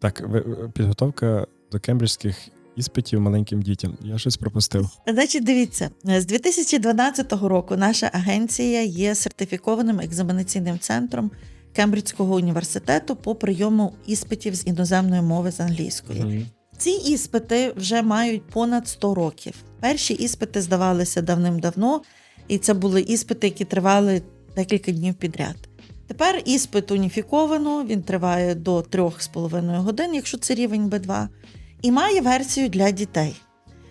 Так, ви- підготовка до кембриджських іспитів маленьким дітям. Я щось пропустив. Значить, дивіться, з 2012 року наша агенція є сертифікованим екзаменаційним центром Кембриджського університету по прийому іспитів з іноземної мови з англійської. Мгм. Ці іспити вже мають понад 100 років. Перші іспити здавалися давним-давно, і це були іспити, які тривали декілька днів підряд. Тепер іспит уніфіковано, він триває до 3,5 годин, якщо це рівень Б2, і має версію для дітей.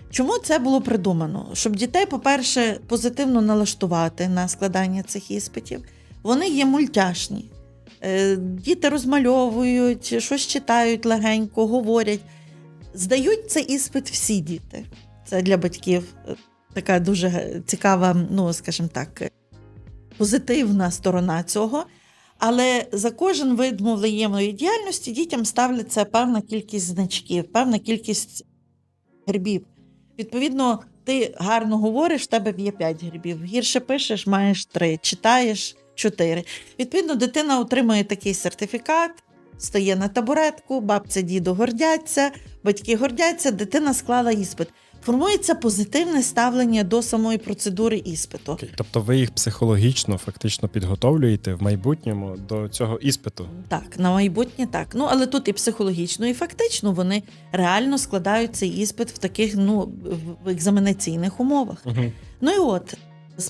Чому це було придумано? Щоб дітей, по-перше, позитивно налаштувати на складання цих іспитів. Вони є мультяшні. Е, Діти розмальовують, щось читають легенько, говорять. Здають цей іспит всі діти. Це для батьків е, така дуже цікава, ну, скажімо так, позитивна сторона цього. Але за кожен вид мовлеємної діяльності дітям ставляться певна кількість значків, певна кількість грибів. Відповідно, ти гарно говориш, в тебе є 5 грибів. Гірше пишеш, маєш 3, читаєш 4. Відповідно, дитина отримує такий сертифікат, стає на табуретку, бабця, діду гордяться, батьки гордяться, дитина склала іспит. Формується позитивне ставлення до самої процедури іспиту. Тобто ви їх психологічно фактично підготовлюєте в майбутньому до цього іспиту. Так, на майбутнє так. Ну але тут і психологічно, і фактично вони реально складають цей іспит в таких ну в екзаменаційних умовах. Угу. Ну і от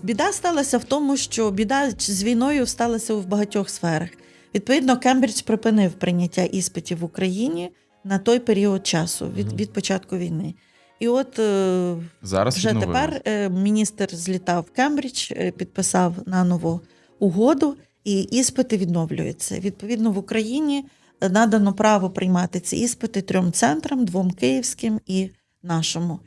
біда сталася в тому, що біда з війною сталася в багатьох сферах. Відповідно, Кембридж припинив прийняття іспитів в Україні на той період часу від, від початку війни. І от е, Зараз вже відновили. тепер е, міністр злітав в Кембридж, підписав на нову угоду, і іспити відновлюються. Відповідно, в Україні е, надано право приймати ці іспити трьом центрам: двом київським і нашому.